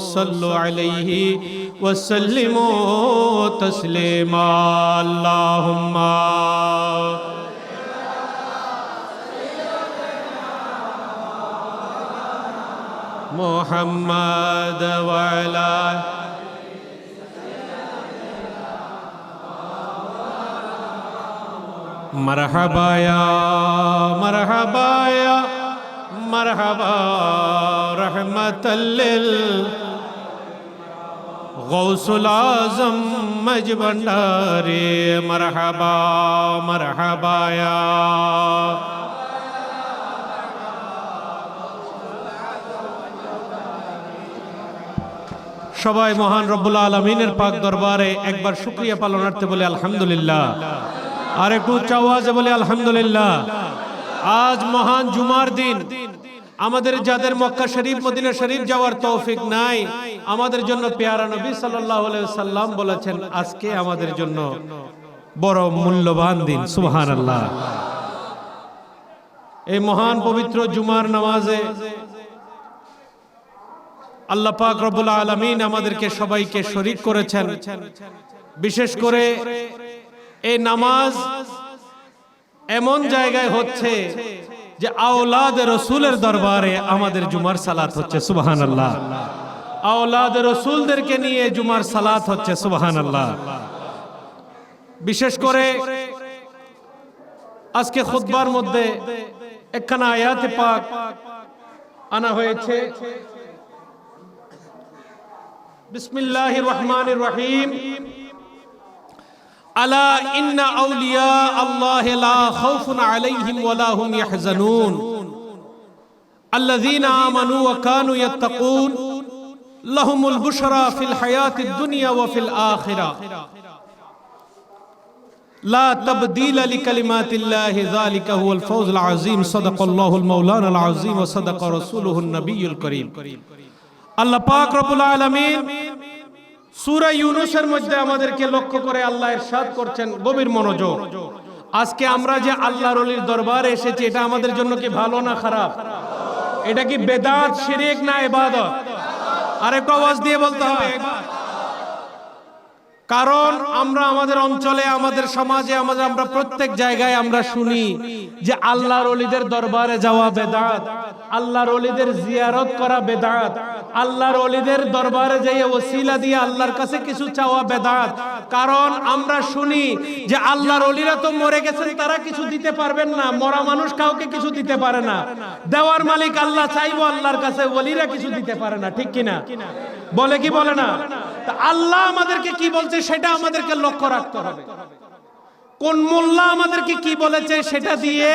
صلوا عليه وسلموا تسليما. اللهم محمد وعلى مرحبا يا مرحبا يا مرحبا رحمة لل غوث العظم مجبنداري مرحبا مرحبا يا সবাই মহান রব্বুল আলমিনের পাক দরবারে একবার শুক্রিয়া পালনার্থে বলে আলহামদুলিল্লাহ আর একটু উচ্চ আওয়াজে বলে আলহামদুলিল্লাহ আজ মহান জুমার দিন আমাদের যাদের মক্কা শরীফ মদিনা শরীফ যাওয়ার তৌফিক নাই। আমাদের জন্য পেয়ারা নবী সাল্লাল্লাহু আলাইহি সাল্লাম বলেছেন আজকে আমাদের জন্য বড় মূল্যবান দিন। সুবহানাল্লাহ। এই মহান পবিত্র জুমার নামাজে আল্লাহ পাক রব্বুল আলামিন আমাদেরকে সবাইকে শরীক করেছেন। বিশেষ করে এই নামাজ এমন জায়গায় হচ্ছে যে আওলাদ রসুলের দরবারে আমাদের জুমার সালাত হচ্ছে সুবাহান আল্লাহ আওলাদ রসুলদেরকে নিয়ে জুমার সালাত হচ্ছে সুবাহান আল্লাহ বিশেষ করে আজকে খুতবার মধ্যে একখানা আয়াতে পাক আনা হয়েছে। বিসমিল্লাহির রহমানির রহিম। ألا إن اولیاء اللہ لا خوف علیہم ولا هم يحزنون. الذين آمنوا وكانوا يتقون لهم البشرى في الحياة الدنيا وفي الآخرة. لا تبديل لكلمات الله ذلك هو الفوز العظيم. صدق الله المولانا العظيم وصدق رسوله النبي الكريم. الله پاک رب العالمين সূরা ইউনুসের মধ্যে আমাদেরকে লক্ষ্য করে আল্লাহ এরশাদ করছেন গভীর মনোযোগ। আজকে আমরা যে আল্লাহর অলির দরবারে এসেছি, এটা আমাদের জন্য কি ভালো না খারাপ? এটা কি বেদাত, শিরিক না ইবাদত আরেকটু আওয়াজ দিয়ে বলতে হবে। কারণ আমরা আমাদের অঞ্চলে, আমাদের সমাজে, আমাদের আমরা প্রত্যেক জায়গায় আমরা শুনি যে আল্লাহর অলিদের দরবারে যাওয়া বেদাত, আল্লাহর অলিদের জিয়ারত করা বেদাত, আল্লাহর অলিদের দরবারে যাইয়ে ওসিলা দিয়ে আল্লাহর কাছে কিছু চাওয়া বেদাত। কারণ আমরা শুনি যে আল্লাহর অলিরা তো মরে গেছেন, তারা কিছু দিতে পারবেন না, মরা মানুষ কাউকে কিছু দিতে পারে না। দেওয়ার মালিক আল্লাহ চাইব আল্লাহর কাছে অলিরা কিছু দিতে পারে না, ঠিক কিনা? বলে কি বলে না? আল্লাহ আমাদেরকে কি বলছে সেটা আমাদেরকে লক্ষ্য রাখতে হবে। কোন মোল্লা আমাদেরকে কি বলেছে সেটা দিয়ে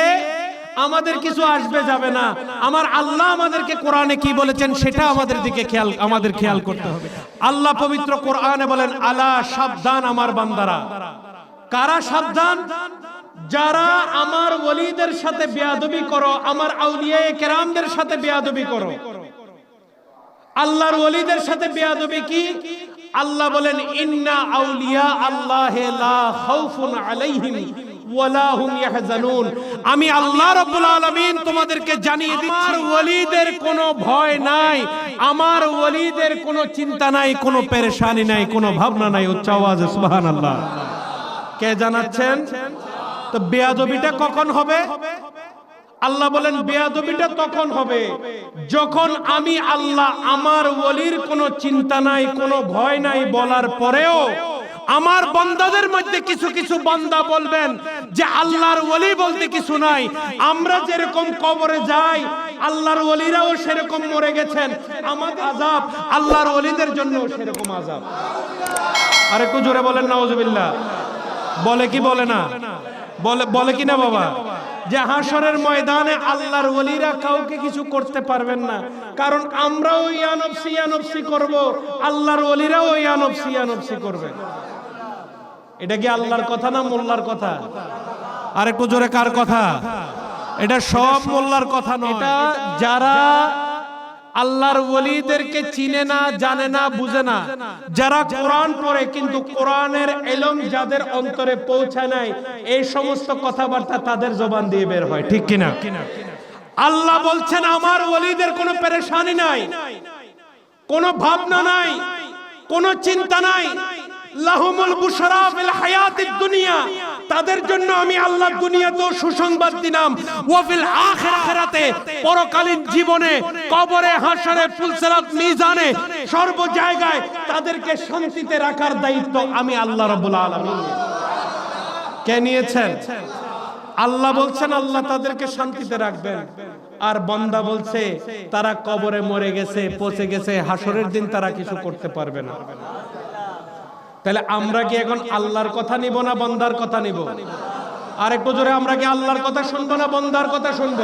আমাদের কিছু আসবে যাবে না। আমার আল্লাহ আমাদেরকে কোরআনে কি বলেছেন সেটা আমাদের দিকে খেয়াল, আমাদের খেয়াল করতে হবে। আল্লাহ পবিত্র কোরআনে বলেন, আলা সাবধান আমার বান্দারা। কারা সাবধান? যারা আমার ওলিদের সাথে বেয়াদবি করো, আমার আউলিয়া কেরামদের সাথে বেয়াদবি করো। আল্লাহর ওলিদের সাথে বেয়াদবি কি? আল্লাহ বলেন, ইন্না আউলিয়া আল্লাহ লা খাউফুন আলাইহিম ওয়ালা হুম ইয়াহজানুন। আমি আল্লাহ রাব্বুল আলামিন তোমাদেরকে জানিয়ে দিচ্ছি, আমার ওলিদের কোনো ভয় নাই, আমার ওলিদের কোনো চিন্তা নাই, কোনো পেরেশানি নাই, কোনো ভাবনা নাই। উচ্চ আওয়াজে, সুবহানাল্লাহ। কে জানাচ্ছেন? তো বেয়াদবিটা কখন হবে? আল্লাহ বলেন, বেয়াদবিটা তখন হবে। যখন আমি আল্লাহ, আমার ওলির কোনো চিন্তা নাই, কোনো ভয় নাই বলার পরেও আমার বন্দাদের মধ্যে কিছু কিছু বান্দা বলবেন যে আল্লাহর ওলি বলতে কিছু নাই। আমরা যেরকম কবরে যাই, আল্লাহর ওলিরাও সেরকম মরে গেছেন। আমার আজাব আল্লাহর ওলিদের জন্য সেরকম আজাব আর একটু জোরে বলেন, নাউজুবিল্লাহ। বলে কি বলে না? বলে বলে কি না বাবা? যে হাসরের ময়দানে আল্লাহর ওলিরা কাউকে কিছু করতে পারবেন না। কারণ আমরাও ইয়ানবসি ইয়ানবসি করব। আল্লাহর ওলিরাও ইয়ানবসি ইয়ানবসি করবে। এটা কি আল্লাহর কথা না মোল্লার কথা? আর একটু জোরে কার কথা? এটা সব মোল্লার কথা নয়। এটা যারা আল্লাহর ওলিদেরকে চিনে না, জানে না, বুঝে না। যারা কোরআন পড়ে, কিন্তু কোরআনের এলম যাদের অন্তরে পৌঁছায় নাই, এই সমস্ত কথাবার্তা তাদের জবান দিয়ে বের হয়, ঠিক কিনা? আল্লাহ বলছেন, আমার ওলিদের কোনো পেরেশানি নাই, কোনো ভাবনা নাই, কোনো চিন্তা নাই। লাহুমুল বুশরা ফিল হায়াতিদ দুনিয়া তাদের জন্য আমি আল্লাহ দুনিয়াতেও সুসংবাদ দিলাম। ওয়াফিল আখিরাতে পরকালীন জীবনে, কবরে, হাসরে ফুলসিরাত মিজানে সর্ব জায়গায় তাদেরকে শান্তিতে রাখার দায়িত্ব আমি আল্লাহ রাব্বুল আলামিন। কে নিয়েছেন? আল্লাহ বলছেন, আল্লাহ তাদেরকে শান্তিতে রাখবেন। আর বন্দা বলছে, তারা কবরে মরে গেছে, পচে গেছে, হাসরের দিন তারা কিছু করতে পারবে না। তাহলে আমরা কি এখন আল্লাহর কথা নিব না বন্দার কথা নিব? আর একটু জোরে আমরা কি আল্লাহর কথা শুনব না বন্দার কথা শুনব?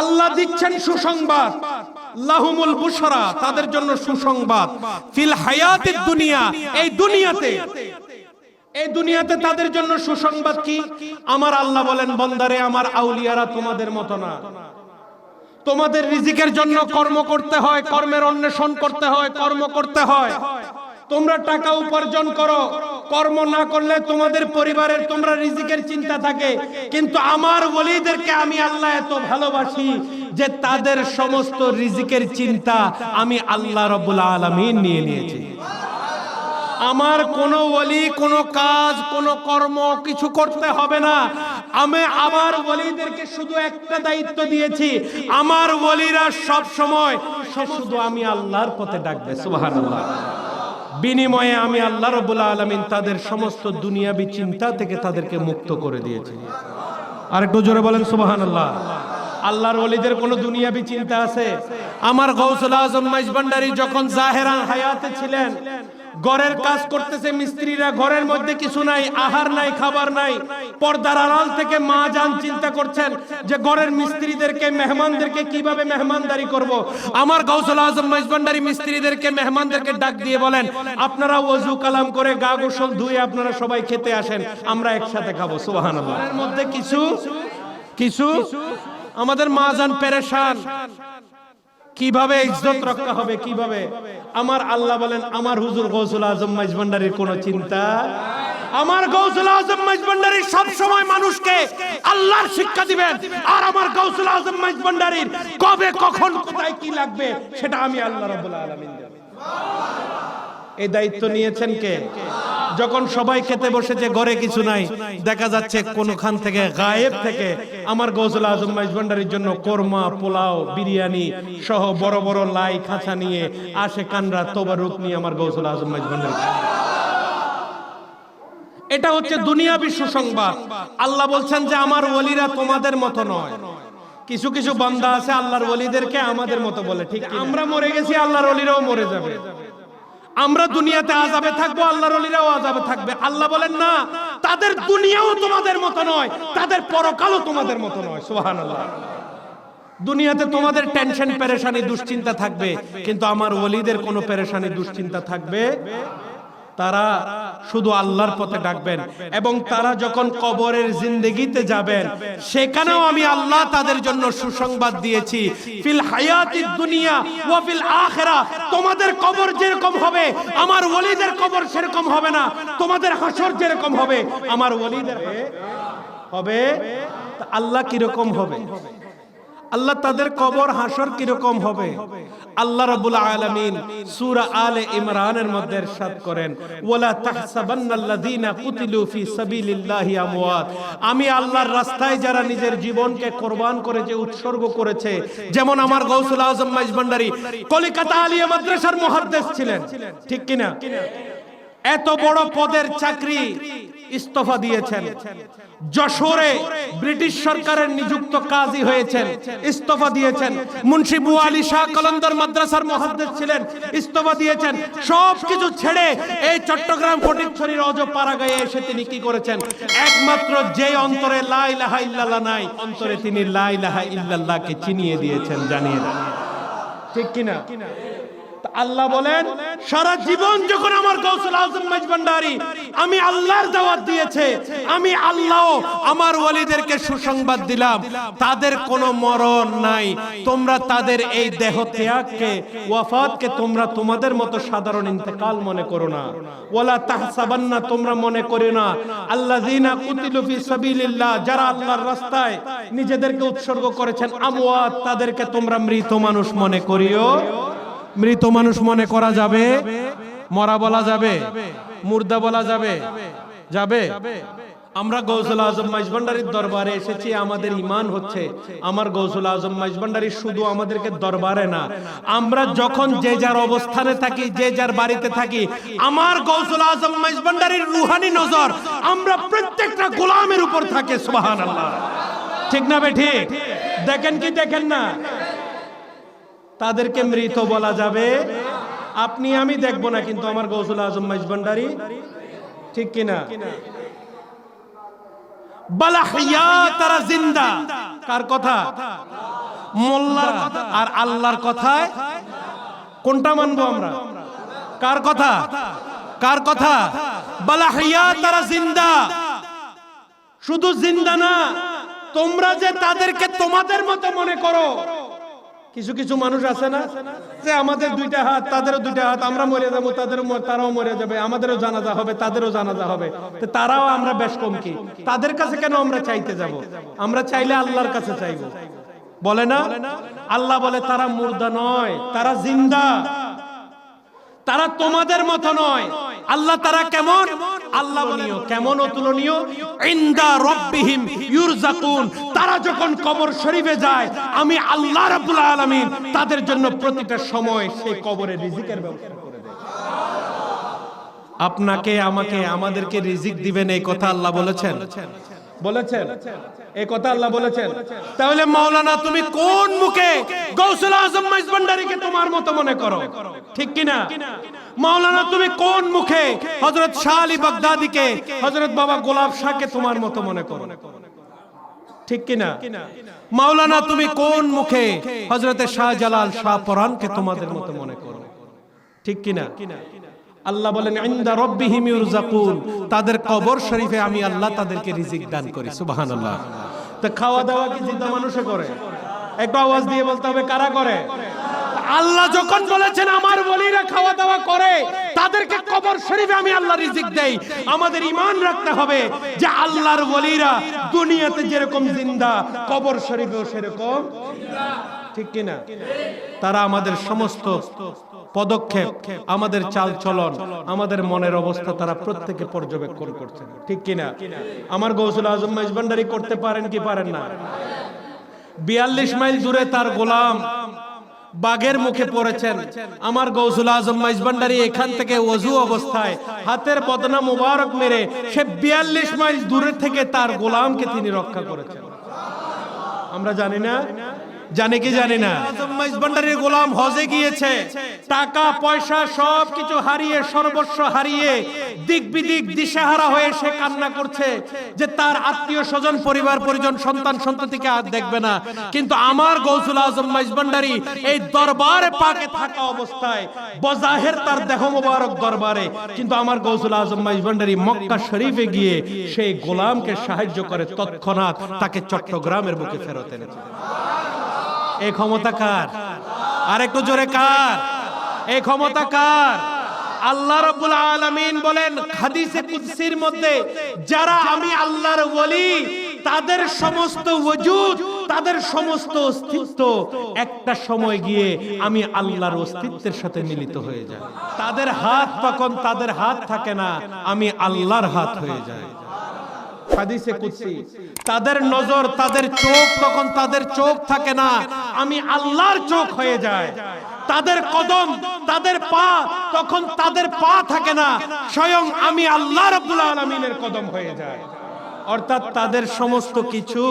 আল্লাহ দিচ্ছেন সুসংবাদ, লাহুমুল বুশরা, তাদের জন্য সুসংবাদ। ফিল হায়াতিদ দুনিয়া, এই দুনিয়াতে। এই দুনিয়াতে তাদের জন্য সুসংবাদ কি? আমার আল্লাহ বলেন, বন্দারে, আমার আউলিয়ারা তোমাদের মতো না। তোমাদের রিজিকের জন্য কর্ম করতে হয়, কর্মের অন্বেষণ করতে হয়, কর্ম করতে হয়। তোমরা টাকা উপার্জন করো। কর্ম না করলে তোমাদের পরিবারের তোমরা রিজিকের চিন্তা থাকে। কিন্তু আমার ওলিদেরকে আমি আল্লাহ এত ভালোবাসি যে তাদের সমস্ত রিজিকের চিন্তা আমি আল্লাহ রব্বুল আলামিন নিয়ে নিয়েছি। আমার কোনো ওলি, কোনো কাজ, কোনো কর্ম কিছু করতে হবে না। আমি আমার ওলিদেরকে শুধু একটা দায়িত্ব দিয়েছি। আমার ওলিরা সব সময় শুধু আমি আল্লাহর পথে ডাকবে, সুবহানাল্লাহ। বিনিময়ে আমি আল্লাহ রবুল্লা আলমিন তাদের সমস্ত দুনিয়াবি চিন্তা থেকে তাদেরকে মুক্ত করে দিয়েছি। আর একটু জোরে বলেন সুবাহান আল্লাহ আল্লাহর অলিদের কোনো দুনিয়াবি চিন্তা আছে? আমার গৌসুল আজম মাইজবান্ডারি যখন জাহেরান হায়াতে ছিলেন ঘরের কাজ করতেছে মিস্ত্রিরা, ঘরের মধ্যে কিছু নাই, আহার নাই, খাবার নাই। পর্দার আড়াল থেকে মা যান চিন্তা করছেন যে ঘরের মিস্ত্রিদেরকে, মেহমানদেরকে কীভাবে মেহমানদারি করব। আমার গৌসল আজম মাইজবান্ডারি মিস্ত্রিদেরকে মেহমানদেরকে ডাক দিয়ে বলেন, আপনারা ওযু কালাম করে গা গোসল ধুয়ে আপনারা সবাই খেতে আসেন, আমরা একসাথে খাব। সুবহানাল্লাহ। মধ্যে কিছু কিছু, আমাদের মা যান পেরেশান। কীভাবে ইজ্জত রক্ষা হবে, কীভাবে? আমার আল্লাহ বলেন, আমার হুজুর গৌসুল আজম মাইজভান্ডারির কোনো চিন্তা আমার গৌসুল আজম মাইজভান্ডারি সব সময় মানুষকে আল্লাহর শিক্ষা দিবেন। আর আমার গৌসুল আজম মাইজভান্ডারির কবে, কখন, কোথায়, কি লাগবে, সেটা আমি আল্লাহ রাব্বুল আলামিন দেব। এই দায়িত্ব নিয়েছেন কে? যখন সবাই খেতে বসেছে ঘরে কিছু নাই, দেখা যাচ্ছে কোনখান থেকে গায়েব থেকে আমার গৌসুল আজম মাইজভান্ডারির জন্য কোরমা, পোলাও, বিরিয়ানি সহ বড় বড় লাই খাঁচা নিয়ে আসে কানরা তোবারুক নিয়ে আমার গৌসুল আজম মাইজভান্ডারি এটা হচ্ছে দুনিয়া দুনিয়াবি সুসংবাদ আল্লাহ বলছেন যে আমার ওলিরা তোমাদের মতো নয়। কিছু কিছু বান্দা আছে আল্লাহর ওলিদেরকে আমাদের মতো বলে, ঠিক আমরা মরে গেছি, আল্লাহর ওলিরাও মরে যাবে। আমরা দুনিয়াতে আজাবে থাকব, আল্লাহর অলিরাও আজাবে থাকবে। আল্লাহ বলেন, না, তাদের দুনিয়াও তোমাদের মতো নয়, তাদের পরকালও তোমাদের মতো নয়। সুবহানাল্লাহ। দুনিয়াতে তোমাদের টেনশন, পেরেশানি, দুশ্চিন্তা থাকবে, কিন্তু আমার ওলিদের কোনো পেরেশানি, দুশ্চিন্তা থাকবে তারা শুধু আল্লাহর পথে ডাকবেন এবং তারা যখন কবরের জিন্দগিতে যাবেন, সেখানেও আমি আল্লাহ তাদের জন্য সুসংবাদ দিয়েছি। ফিল হায়াতি দুনিয়া ওয়া ফিল আখিরা। তোমাদের কবর যেরকম হবে, আমার ওলিদের কবর সেরকম হবে না। তোমাদের হাসর যেরকম হবে, আমার ওলিদের হবে। আল্লাহ কীরকম হবে? আল্লাহ তাদের কবর হাসর কিরকম হবে আল্লাহ রাব্বুল আলামিন সূরা আলে ইমরানের মধ্যে ارشاد করেন ওয়ালা তাহসাবান্নাল্লাযীনা কুতিলু ফি সাবিলিল্লাহি আমওয়াত আমি আল্লাহর রাস্তায় যারা নিজের জীবনকে কোরবান করে যে উৎসর্গ করেছে যেমন আমার গৌসুল আজম মাইজভান্ডারি কলিকাতা আলিয়া মাদ্রাসার মুহাদ্দিস ছিলেন ঠিক কিনা এত বড় পদের চাকরি ইস্তফা দিয়েছেন। যশোরে ব্রিটিশ সরকারের নিযুক্ত কাজী হয়েছেন। ইস্তফা দিয়েছেন। মুন্সি বু আলী শাহ কলন্দর মাদ্রাসার মহাদ্দেশ ছিলেন। ইস্তফা দিয়েছেন। সব কিছু ছেড়ে এই চট্টগ্রাম ফটিকছড়ির অজ পাড়াগায়ে এসে তিনি কি করেছেন? একমাত্র যে অন্তরে লাই লাহা ইল্লাল্লাহ নাই, অন্তরে তিনি লা ইলাহা ইল্লাল্লাহকে চিনিয়ে দিয়েছেন, জানিয়ে দেন। ঠিক কিনা? আল্লাহ বলেন, সারা জীবন যখন আমার গৌসুল আজম মাইজভান্ডারি আমি আল্লাহর দাওয়াত দিয়েছে, আমি আল্লাহ আমার ওয়ালিদেরকে সুসংবাদ দিলাম। তাদের কোনো মরণ নাই। তোমরা তাদের এই দেহ ত্যাগকে, ওয়াফাতকে তোমরা তোমাদের মতো সাধারণ ইন্তেকাল মনে করো না। ওয়ালা তাহসাবান্না তোমরা মনে করো না। আল্লাযিনা কুতিলু ফি সাবিলিল্লাহ, যারা আল্লাহর রাস্তায় নিজেদেরকে উৎসর্গ করেছেন, আমওয়াত তাদেরকে তোমরা মৃত মানুষ মনে করিও মৃত মানুষ মনে করা যাবে? মরা বলা যাবে? মুর্দা বলা যাবে? যাবে? আমরা গৌসুল আজম মাইজভান্ডারির দরবারে এসেছি, আমাদের ইমান হচ্ছে। আমার গৌসুল আজম মাইজভান্ডারি শুধু আমাদেরকে দরবারে না। আমরা যখন যে যার অবস্থানে থাকি, যে যার বাড়িতে থাকি, আমার গৌসুল আজম মাইজভান্ডারির রুহানি নজর আমরা প্রত্যেকটা গোলামের উপর থাকে সুবাহান আল্লাহ ঠিক না বে ঠিক? দেখেন কি দেখেন না? তাদেরকে মৃত বলা যাবে। আপনি, আমি দেখব না কিন্তু আমার গৌসুল আজম মাইজ ভান্ডারি। ঠিক কিনা? তারা জিন্দা। কার কথা? আর আল্লাহর কথায় কোনটা মানবো আমরা? কার কথা? কার কথা? তারা জিন্দা। শুধু জিন্দা না, তোমরা যে তাদেরকে তোমাদের মতো মনে করো কিছু কিছু মানুষ আছে না যে আমাদের দুইটা হাত, তাদেরও দুইটা হাত, আমরা মরে যাব, তাদেরও তারাও মরে যাবে, আমাদেরও জানাজা হবে, তাদেরও জানাজা হবে। তারাও আমরা বেশ কম কি? তাদের কাছে কেন আমরা চাইতে যাব? আমরা চাইলে আল্লাহর কাছে চাইব। বলে না? আল্লাহ বলে, তারা মুর্দা নয়, তারা জিন্দা। তারা তোমাদের মতো নয়। আল্লাহ তারা কেমন? আল্লাহ কেমন অতুলনীয় রব্বিহিম ইউরজাকুন। তারা যখন কবর শরীফে যায়, আমি আল্লাহ রাব্বুল আলামিন তাদের জন্য প্রতিটা সময় সেই কবরে রিজিকের ব্যবস্থা করে দেয় আপনাকে, আমাকে, আমাদেরকে রিজিক দিবেন এই কথা আল্লাহ বলেছেন? বলেছেন। এই কথা আল্লাহ বলেছেন। তাহলে মাওলানা, তুমি কোন মুখে গৌসুল আজম মাইজভান্ডারিকে তোমার মতো মনে করো? ঠিক কিনা? মাওলানা, তুমি কোন মুখে হযরত শাহ আলী বাগদাদিকে, হযরত বাবা গোলাপ শাহকে তোমার মতো মনে করো? ঠিক কিনা? মাওলানা, তুমি কোন মুখে হযরতে শাহজালাল শাহ পরানকে তোমাদের মতো মনে করো? ঠিক কিনা? আল্লাহ বলেন, ইনদা রব্বিহিম ইউরজাকুন তাদের কবর শরীফে আমি আল্লাহ তাদেরকে রিজিক দান করি, সুবহানাল্লাহ। তো খাওয়া দাওয়া কি জিন্দা মানুষে করে? একটু আওয়াজ দিয়ে বলতে হবে, কারা করে? আল্লাহ যখন বলেছেন, আমার বলিরা খাওয়া দাওয়া করে, তাদেরকে কবর শরীফে আমি আল্লাহ রিজিক দেই। আমাদের ইমান রাখতে হবে যে আল্লাহর বলিরা দুনিয়াতে যেরকম জিন্দা, কবর শরীফেও সেরকম ঠিক কিনা? তারা আমাদের সমস্ত পদক্ষেপ, আমাদের চাল চলন আমাদের মনের অবস্থা তারা প্রত্যেকে পর্যবেক্ষণ করছেন ঠিক কিনা? আমার গৌসুল আজম মাইজবান্ডারি করতে পারেন কি পারেন না? বিয়াল্লিশ মাইল দূরে তার গোলাম বাঘের মুখে পড়েছেন। আমার গৌসুল আজম মাইজবান্ডারি এখান থেকে ওযু অবস্থায় হাতের বদনা মুবারক মেরে সে বিয়াল্লিশ মাইল দূরে থেকে তার গোলামকে তিনি রক্ষা করেছেন। আমরা জানি না জানি কি জানি না? ভান্ডারের গোলাম হজে গিয়েছে। টাকা, পয়সা, সব কিছু হারিয়ে, সর্বস্ব হারিয়ে, দিক বিদিক দিশাহারা হয়ে সে কান্না করছে যে তার আত্মীয় স্বজন, পরিবার, পরিজন, সন্তান, সন্ততিকে আর দেখবে না। কিন্তু আমার গৌসুল আজম মাইজবান্ডারি এই দরবারে পাকে থাকা অবস্থায়, বজাহের তার দেহ মোবারক দরবারে, কিন্তু আমার গৌসুল আজম মাইজবান্ডারি মক্কা শরীফে গিয়ে সেই গোলামকে সাহায্য করে তৎক্ষণাৎ তাকে চট্টগ্রামের বুকে ফেরত এনেছে। এই ক্ষমতা কার? আর একটু জোরে কার? এই ক্ষমতা কার? আল্লাহ রাব্বুল আলামিন বলেন হাদিসে কুদসির মধ্যে, যারা আমি আল্লাহর ওলি, তাদের সমস্ত ওজুদ তাদের সমস্ত অস্তিত্ব, একটা সময় গিয়ে আমি আল্লাহর অস্তিত্বের সাথে মিলিত হয়ে যায় তাদের হাত তখন তাদের হাত থাকে না, আমি আল্লাহর হাত হয়ে যায় হাদিসে কুদসি। তাদের নজর, তাদের চোখ তখন তাদের চোখ থাকে না। আমি আল্লাহর চোখ হয়ে যায় তাদের কদম, তাদের পা তখন তাদের পা থাকে না। স্বয়ং আমি আল্লাহ রাব্বুল আলামিনের কদম হয়ে যায় অর্থাৎ তাদের সমস্ত কিছু,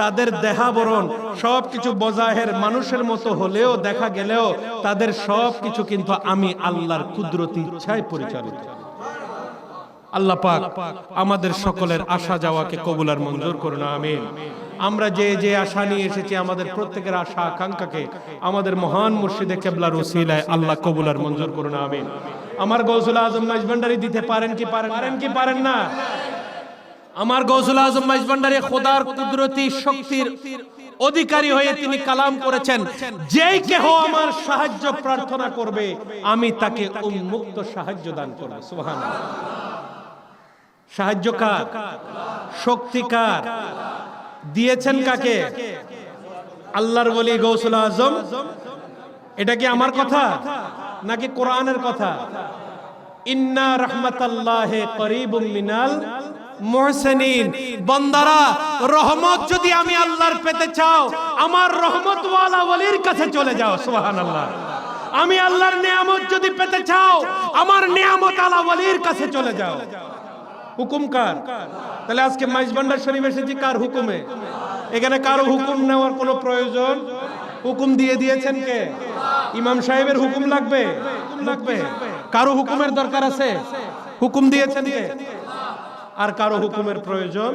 তাদের দেহাবরণ সব কিছু বজাহের মানুষের মতো হলেও, দেখা গেলেও তাদের সব কিছু কিন্তু আমি আল্লাহর কুদরতি ইচ্ছায় পরিচালিত। আল্লাহ পাক আমাদের সকলের আশা যাওয়াকে কবুলার মঞ্জুর করুন, আমিন। আমরা যে যে আশা নিয়ে এসেছি, আমাদের প্রত্যেকের আশা, আকাঙ্ক্ষাকে আমাদের মহান মুর্শিদে কেবলার ওসিলায় আল্লাহ কবুলার মঞ্জুর করুন, আমিন। আমার গৌসুল আজম মাইজভান্ডারি দিতে পারেন কি পারেন পারেন কি পারেন না? আমার গৌসুল আজম মাইজভান্ডারি খোদার কুদরতি শক্তির অধিকারী হয়ে তিনি কালাম করেছেন। যেই কেহ আমার সাহায্য প্রার্থনা করবে, আমি তাকে উন্মুক্ত সাহায্য দান করব, সুবহানাল্লাহ। সাহায্য কার শক্তি কার দিয়েছেন কাকে? আল্লাহর বলি গৌসুল আজম। এটা কি আমার কথা? নাকি কোরআনের কথা? ইন্না রহমাতাল্লাহে করিবুম মিনাল মুহসিনিন। বান্দারা রহমত যদি আমি আল্লাহর পেতে চাও আমার রহমত ওয়ালা ওলির কাছে চলে যাও সুবহানাল্লাহ। আমি আল্লাহর নিয়ামত যদি পেতে চাও আমার নিয়ামত আলা ওলির কাছে চলে যাও। হুকুম কার? তাহলে আজকে মাইজবান্ডার শরীফ এসেছি কার হুকুমে? এখানে কারও হুকুম নেওয়ার কোনো প্রয়োজন? হুকুম দিয়ে দিয়েছেন কে? ইমাম সাহেবের হুকুম লাগবে? লাগবে। কারও হুকুমের দরকার আছে? হুকুম দিয়েছেন কে? আর কারও হুকুমের প্রয়োজন?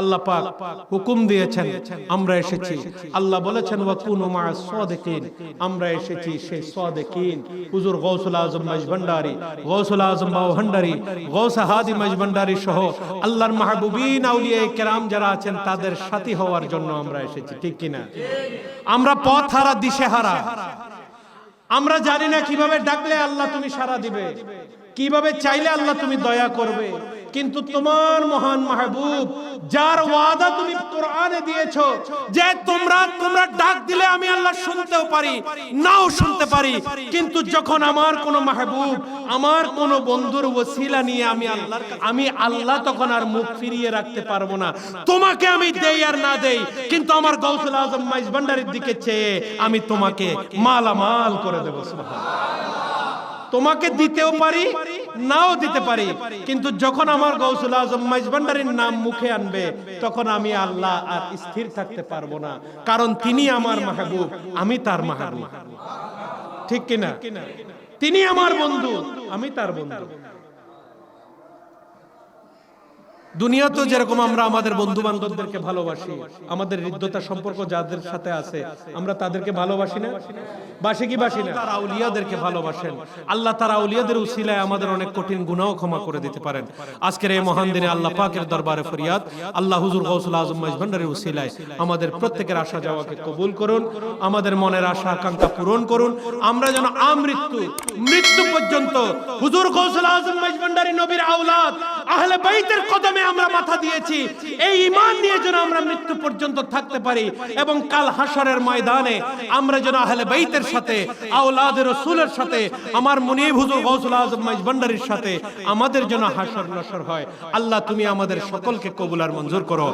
আল্লাহ পাক হুকুম দিয়েছেন, আমরা এসেছি। আল্লাহ বলেছেন, ওয়াকুনু মা সাদিকিন আমরা এসেছি সেই সাদিকিন। হুজুর গৌসুল আজম মজভান্ডারি, গৌসুল আজম বাউহান্ডারি গৌস হাদি মজভান্ডারি সহ আল্লাহর মাহবুবিন আউলিয়া কেরাম যারা আছেন, তাদের সাথী হওয়ার জন্য আমরা এসেছি। ঠিক কিনা আমরা পথ হারা, দিশে হারা। আমরা জানি না কীভাবে ডাকলে আল্লাহ তুমি সারা দিবে। কীভাবে চাইলে আল্লাহ তুমি দয়া করবে। কিন্তু তোমার মহান মাহবুব, যার ওয়াদা তুমি কোরআনে দিয়েছ, যে তোমরা তোমরা ডাক দিলে আমি আল্লাহ শুনতেও পারি, নাও শুনতে পারি। কিন্তু যখন আমার কোন মাহবুব, আমার কোন বন্ধুর ওসিলা নিয়ে আমি আল্লাহ আমি আল্লাহ তখন আর মুখ ফিরিয়ে রাখতে পারব না। তোমাকে আমি দেই আর না দেই, কিন্তু আমার গৌসুল আজম মাইজ ভান্ডারের দিকে চেয়ে আমি তোমাকে মালামাল করে দেবো, সুবহানাল্লাহ। তোমাকে দিতেও পারি, নাও দিতে পারি। কিন্তু যখন আমার গৌসুল আজম মাইজবান্ডারির নাম মুখে আনবে, তখন আমি আল্লাহ আর স্থির থাকতে পারব না। কারণ তিনি আমার মাহবুব, আমি তার মাহবুব। ঠিক কিনা? তিনি আমার বন্ধু, আমি তার বন্ধু। দুনিয়া তো যেরকম আমরা আমাদের বন্ধু বান্ধবদেরকে ভালোবাসি, আমাদের হৃদ্যতা সম্পর্ক যাদের সাথে আছে, আমরা তাদেরকে ভালোবাসি না? বাসি কি বাসি না? তারা আউলিয়াদেরকে ভালোবাসেন। আল্লাহ তারা আউলিয়াদের উসিলায় আমাদের অনেক কঠিন গুনাহ ক্ষমা করে দিতে পারেন। আজকের এই মহান দিনে আল্লাহ পাকের দরবারে ফরিয়াদ, আল্লাহ হুজুর গৌসুল আজম মাইজভান্ডারের উসিলায় আমাদের প্রত্যেকের আশা যাওয়াকে কবুল করুন, আমাদের মনের আশা, আকাঙ্ক্ষা পূরণ করুন। আমরা যেন আমৃত্যু, মৃত্যু পর্যন্ত হুজুর গৌসুল আজম মাইজভান্ডারি নবীর আওলাদ আহলে বাইতের কদমে আমরা মাথা দিয়েছি। এই ঈমান নিয়ে যেন আমরা মৃত্যু পর্যন্ত থাকতে পারি এবং কাল হাসরের ময়দানে আমরা যেন আহলে বাইতের সাথে আওলাদের রাসূলের সাথে, আমার মুনিব হুজুর গৌসুল আজম মাইজভান্ডারির সাথে আমাদের যেন হাসর নসর হয়। আল্লাহ, তুমি আমাদের সকলকে কবুল আর মঞ্জুর করো।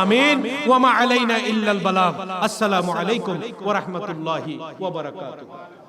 আমিন। ওয়া মা আলাইনা ইল্লাল বালাগ। আসসালামু আলাইকুম ওয়া রাহমাতুল্লাহি ওয়া বারাকাতুহু।